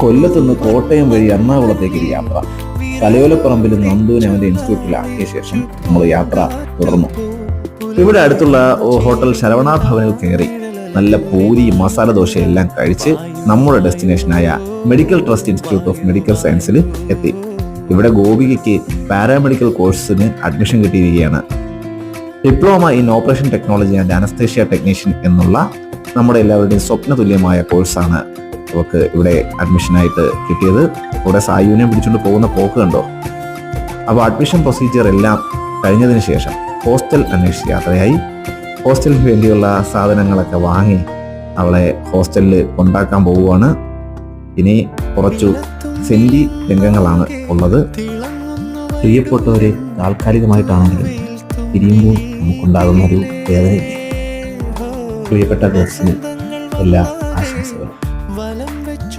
കൊല്ലത്തുനിന്ന് കോട്ടയം വഴി എറണാകുളത്തേക്ക് യാത്ര. തലയോലപ്പറമ്പിൽ നന്ദുവിനെ അവന്റെ ഇൻസ്റ്റിറ്റ്യൂട്ടിലാക്കിയ ശേഷം നമ്മൾ യാത്ര തുടർന്നു. ഇവിടെ അടുത്തുള്ള ഹോട്ടൽ ശരവണ ഭവനിൽ കയറി നല്ല പൂരി മസാല ദോശ എല്ലാം കഴിച്ച് നമ്മുടെ ഡെസ്റ്റിനേഷനായ medical trust institute of medical സയൻസിൽ എത്തി. ഇവിടെ ഗോപികയ്ക്ക് പാരാമെഡിക്കൽ കോഴ്സിന് അഡ്മിഷൻ കിട്ടിയിരിക്കുകയാണ്. Diploma in operation technology and anaesthesia technician എന്നുള്ള നമ്മുടെ എല്ലാവരുടെയും സ്വപ്ന തുല്യമായ കോഴ്സാണ് അവർക്ക് ഇവിടെ അഡ്മിഷനായിട്ട് കിട്ടിയത്. ഇവിടെ സായുവിനെ പിടിച്ചുകൊണ്ട് പോകുന്ന പോക്ക് കണ്ടോ? അപ്പോൾ അഡ്മിഷൻ പ്രൊസീജിയർ എല്ലാം കഴിഞ്ഞതിന് ശേഷം ഹോസ്റ്റൽ അന്വേഷിച്ച് യാത്രയായി. ഹോസ്റ്റലിന് വേണ്ടിയുള്ള സാധനങ്ങളൊക്കെ വാങ്ങി അവളെ ഹോസ്റ്റലിൽ കൊണ്ടാക്കാൻ പോവുകയാണ്. ഇനി കുറച്ചു സെന്റി രംഗങ്ങളാണ് ഉള്ളത്. പ്രിയപ്പെട്ടവരെ താൽക്കാലികമായിട്ടാണെങ്കിലും പിരിയുമ്പോൾ നമുക്കുണ്ടാകുന്ന ഒരു വേദനയില്ലേ? പ്രിയപ്പെട്ട ഡ്രസ്സിന് എല്ലാ ആശംസകളും. வலம் வச்சு